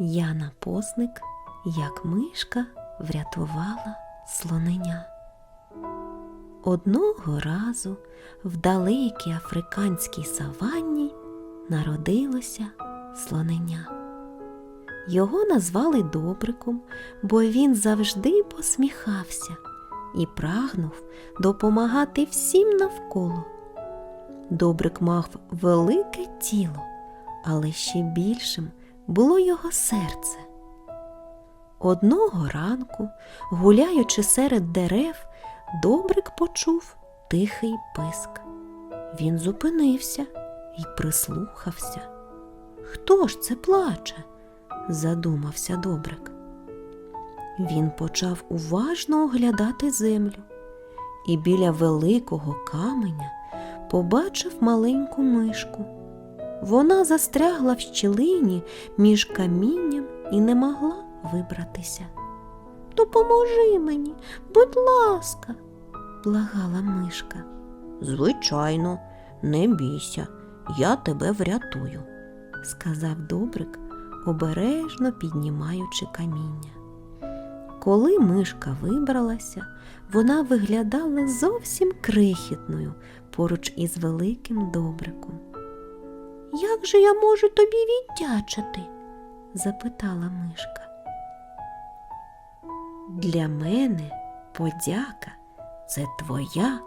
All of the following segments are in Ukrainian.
Яна Посник, як мишка врятувала слоненя. Одного разу в далекій африканській саванні народилося слоненя. Його назвали Добриком, бо він завжди посміхався і прагнув допомагати всім навколо. Добрик мав велике тіло, але ще більшим було його серце. Одного ранку, гуляючи серед дерев, Добрик почув тихий писк. Він зупинився і прислухався. Хто ж це плаче? задумався Добрик. Він почав уважно оглядати землю і біля великого каменя побачив маленьку мишку. Вона застрягла в щілині між камінням і не могла вибратися. Допоможи мені, будь ласка, благала мишка. Звичайно, не бійся, я тебе врятую, сказав Добрик, обережно піднімаючи каміння. Коли мишка вибралася, вона виглядала зовсім крихітною поруч із великим добриком. Як же я можу тобі віддячити? запитала мишка. Для мене подяка це твоя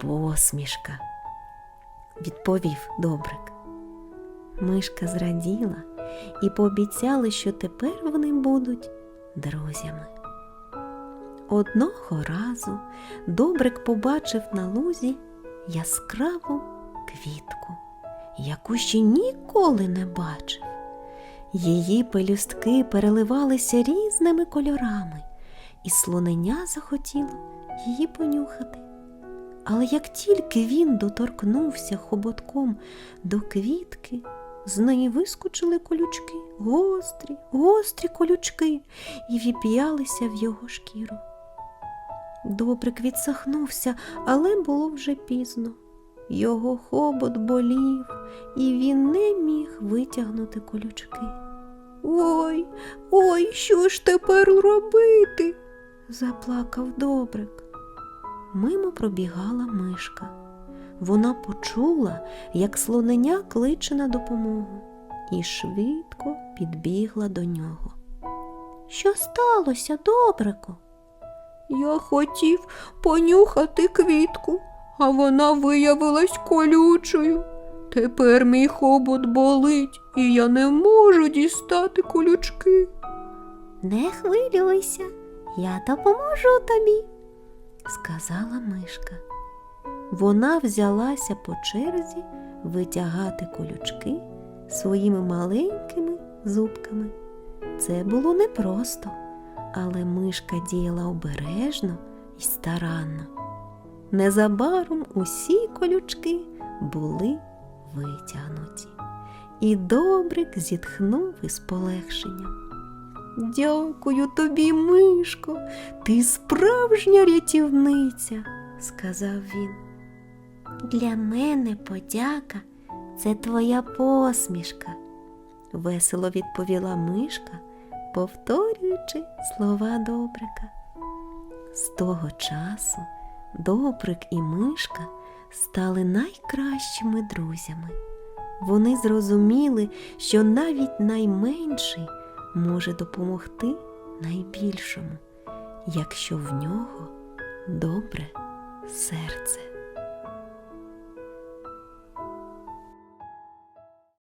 посмішка, відповів Добрик. Мишка зраділа і пообіцяла, що тепер вони будуть друзями. Одного разу Добрик побачив на лузі яскраву квітку, яку ще ніколи не бачив. Її пелюстки переливалися різними кольорами, і слоненя захотіло її понюхати. Але як тільки він доторкнувся хоботком до квітки, з неї вискочили колючки, гострі, гострі колючки, і віп'ялися в його шкіру. Добрик відсахнувся, але було вже пізно. Його хобот болів, і він не міг витягнути колючки. Ой, ой, що ж тепер робити? заплакав Добрик. Мимо пробігала мишка. Вона почула, як слоненя кличе на допомогу, і швидко підбігла до нього. Що сталося, Добрику? Я хотів понюхати квітку, а вона виявилась колючою. Тепер мій хобот болить, і я не можу дістати колючки. Не хвилюйся, я допоможу тобі, сказала мишка. Вона взялася по черзі витягати колючки своїми маленькими зубками. Це було непросто, але мишка діяла обережно і старанно. Незабаром усі колючки були витягнуті, і Добрик зітхнув із полегшенням. Дякую тобі, мишко, ти справжня рятівниця, сказав він. Для мене подяка це твоя посмішка, весело відповіла мишка, повторюючи слова Добрика. З того часу Добрик і мишка стали найкращими друзями. Вони зрозуміли, що навіть найменший може допомогти найбільшому, якщо в нього добре серце.